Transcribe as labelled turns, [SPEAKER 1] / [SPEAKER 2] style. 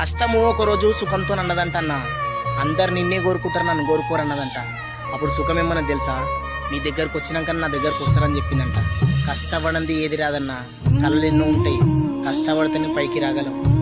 [SPEAKER 1] కష్టము ఒక రోజు సుఖంతో అన్నదంట అన్న అందరు నిన్నే కోరుకుంటారు నన్ను కోరుకోరు అన్నదంట అప్పుడు సుఖం ఏమన్నా తెలుసా? నీ దగ్గరకు వచ్చినాక నా దగ్గరకు వస్తారని చెప్పిందంట. కష్టపడంది ఏది రాదన్నా? కళలు ఎన్నో ఉంటాయి. కష్టపడితేనే పైకి రాగలం.